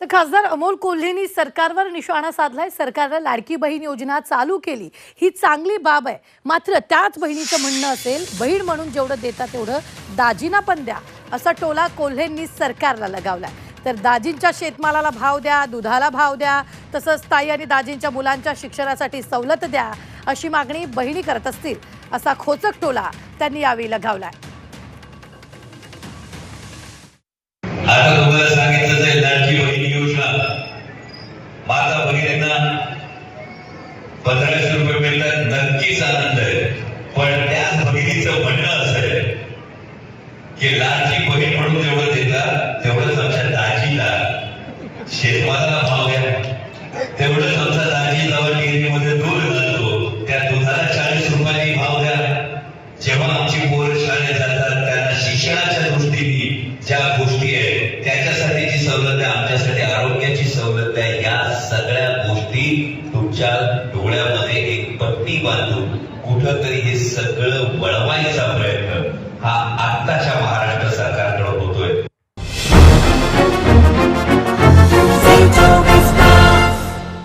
तर खासदार अमोल कोल्हेंनी सरकारवर निशाणा साधलाय. सरकारनं लाडकी बहीण योजना चालू केली. ही चांगली बाब आहे. मात्र त्याच बहिणीचं म्हणणं असेल बहीण म्हणून जेवढं देता तेवढं दाजीना पण द्या असा टोला कोल्हेंनी सरकारला लगावलाय. तर दाजींच्या शेतमालाला भाव द्या दुधाला भाव द्या तसंच ताई आणि दाजींच्या मुलांच्या शिक्षणासाठी सवलत द्या अशी मागणी बहिणी करत असतील असा खोचक टोला त्यांनी यावेळी लगावलाय. माझा भगिनींना पंधराशे रुपये मिळतात. नक्कीच आनंद आहे. पण त्याच भगिनीचं म्हणणं असं आहे की लाडकी बहीण म्हणून जेवढं देतात तेवढंच आमच्या दाजीला शेतमाला भाव द्या. तेवढंच आमचा दाजी जेव्हा डेअरीमध्ये दूध घालतो. त्या दुधाला चाळीस रुपयाची भाव द्या. जेव्हा आमची पोरं शाळेत जातात त्यांना शिक्षणाच्या दृष्टीने ज्या गोष्टी आहेत त्याच्यासाठीची सवलत आहे आमच्यासाठी आरोग्य तुमच्या डोळ्यामध्ये एक पट्टी बांधून कुठंतरी हे सगळं वळवायचा प्रयत्न. हा आत्ताच्या